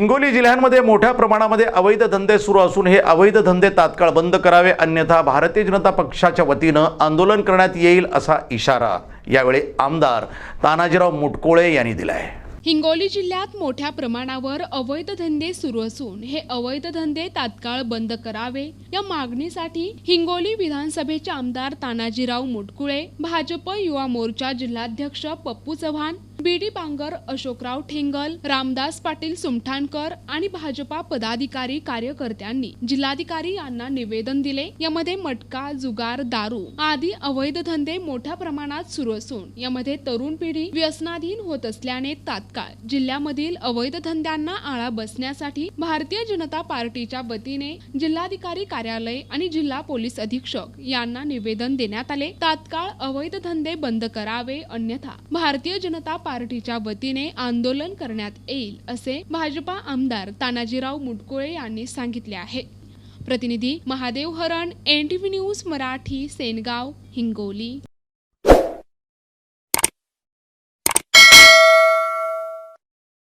हिंगोली जिल्ह्यांमध्ये मोठ्या प्रमाणामध्ये अवैध धंदे सुरू असून हे अवैध धंदे तात्काळ बंद करावे अन्यथा भारतीय जनता पक्षाच्या वतीनं आंदोलन करण्यात येईल असा इशारा यावेळी आमदार तानाजीराव मुटकोळे यांनी दिला आहे हिंगोली जिल्ह्यात मोठ्या प्रमाणावर अवैध धंदे सुरू असून हे अवैध धंदे तात्काळ बंद करावे या मागणीसाठी हिंगोली विधानसभेचे आमदार तानाजीराव मुटकुळे भाजप युवा मोर्चा जिल्हाध्यक्ष पप्पू चव्हाण बीडी बांगर अशोकराव ठेंगल रामदास पाटील सुमठाणकर आणि भाजपा पदाधिकारी कार्यकर्त्यांनी जिल्हाधिकारी यांना निवेदन दिले. यामध्ये मटका जुगार दारू आदी अवैध धंदे मोठ्या प्रमाणात सुरू असून यामध्ये तरुण पिढी व्यसनाधीन होत असल्याने तात्काळ जिल्ह्यामधील अवैध धंद्यांना आळा बसण्यासाठी भारतीय जनता पार्टीच्या वतीने जिल्हाधिकारी कार्यालय आणि जिल्हा पोलीस अधीक्षक यांना निवेदन देण्यात आले. तात्काळ अवैध धंदे बंद करावे अन्यथा भारतीय जनता पार्टीच्या वतीने आंदोलन करण्यात येईल असे भाजपा आमदार तानाजीराव मुटकुळे यांनी सांगितले आहे. प्रतिनिधी महादेव हरण एन न्यूज मराठी सेनगाव हिंगोली.